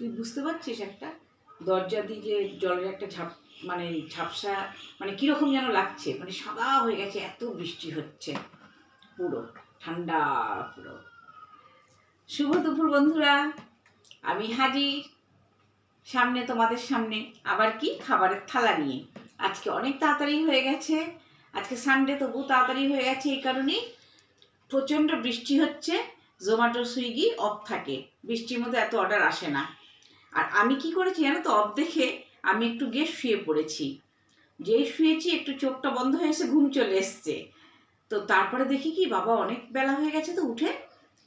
তুই বুঝতে পারছিস একটা? দরজা দিয়ে যে জলের একটা ঝাপ মানে ঝাপসা মানে কীরকম যেন লাগছে মানে সাদা হয়ে গেছে, এত বৃষ্টি হচ্ছে। পুরো, ঠান্ডা পুরো। শুভ দুপুর বন্ধুরা, আমি হাজির। সামনে তোমাদের সামনে আবার কি? খাবারের থালা নিয়ে। আজকে অনেক তাড়াতাড়ি হয়ে গেছে। আজকে সানডে তবু তাড়াতাড়ি হয়ে গেছে, এই কারণেই প্রচণ্ড বৃষ্টি হচ্ছে জোম্যাটো সুইগি অফ থাকে। বৃষ্টির মধ্যে এত অর্ডার আসে না। আর আমি কি করেছি জানো তো? দেখে আমি একটু গিয়ে শুয়ে পড়েছি। যে শুয়েছি, একটু চোখটা বন্ধ হয়ে এসে ঘুম চলে এসছে। তো তারপরে দেখি কি, বাবা অনেক বেলা হয়ে গেছে তো, উঠে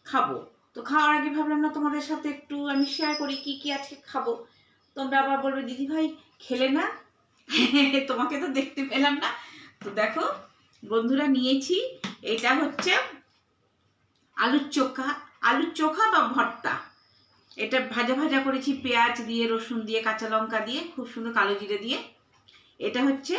খাব। তো খাওয়ার আগে ভাবলাম, না, তোমাদের সাথে একটু আমি শেয়ার করি, কি কি আজকে খাব? তোমরা আবার বলবে, দিদি ভাই, খেলে না? তোমাকে তো দেখতে পেলাম না। তো দেখো, বন্ধুরা নিয়েছি, এটা হচ্ছে আলুর চোখা। আলুর চোখা বা ভর্তা। এটা ভাজা ভাজা করেছি, পেঁয়াজ দিয়ে, রসুন দিয়ে, কাঁচা লঙ্কা দিয়ে, খুব সুন্দর কালো জিরে দিয়ে। এটা হচ্ছে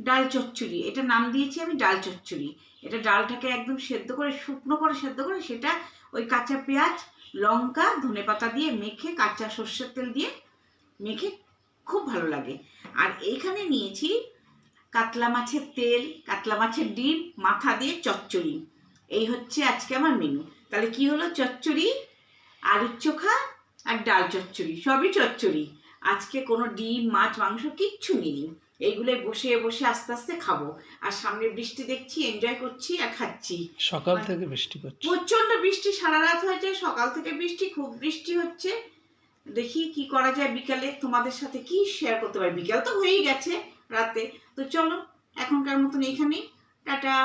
ডাল চচ্চড়ি। এটা নাম দিয়েছি আমি ডাল চচ্চড়ি। এটা ডালটাকে একদম সেদ্ধ করে, শুকনো করে সেদ্ধ করে সেটা ওই কাঁচা পেঁয়াজ, লঙ্কা, ধনে পাতা দিয়ে মেখে, কাঁচা সর্ষের তেল দিয়ে মেখে খুব ভালো লাগে। আর এইখানে নিয়েছি কাতলা মাছের তেল, কাতলা মাছের ডিম, মাথা দিয়ে চচ্চড়ি। এই হচ্ছে আজকে আমার মেনু তাহলে কি হলো? চচ্চড়ি, আলুর চোখা আর ডাল চচ্চড়ি সবই চচ্চড়ি। আজকে কোনো ডিম মাছ মাংস কিচ্ছু নেই। এইগুলোই বসে বসে আস্তে আস্তে খাব। আর সামনে বৃষ্টি দেখছি এনজয় করছি আর খাচ্ছি। সকাল থেকে বৃষ্টি পড়ছে প্রচণ্ড বৃষ্টি সারা রাত হয়েছে সকাল থেকে বৃষ্টি খুব বৃষ্টি হচ্ছে। দেখি কি করা যায় বিকালে। তোমাদের সাথে কি শেয়ার করতে পারি? বিকাল তো হয়েই গেছে রাতে। তো চলো এখনকার মতন এইখানেই। টাটা।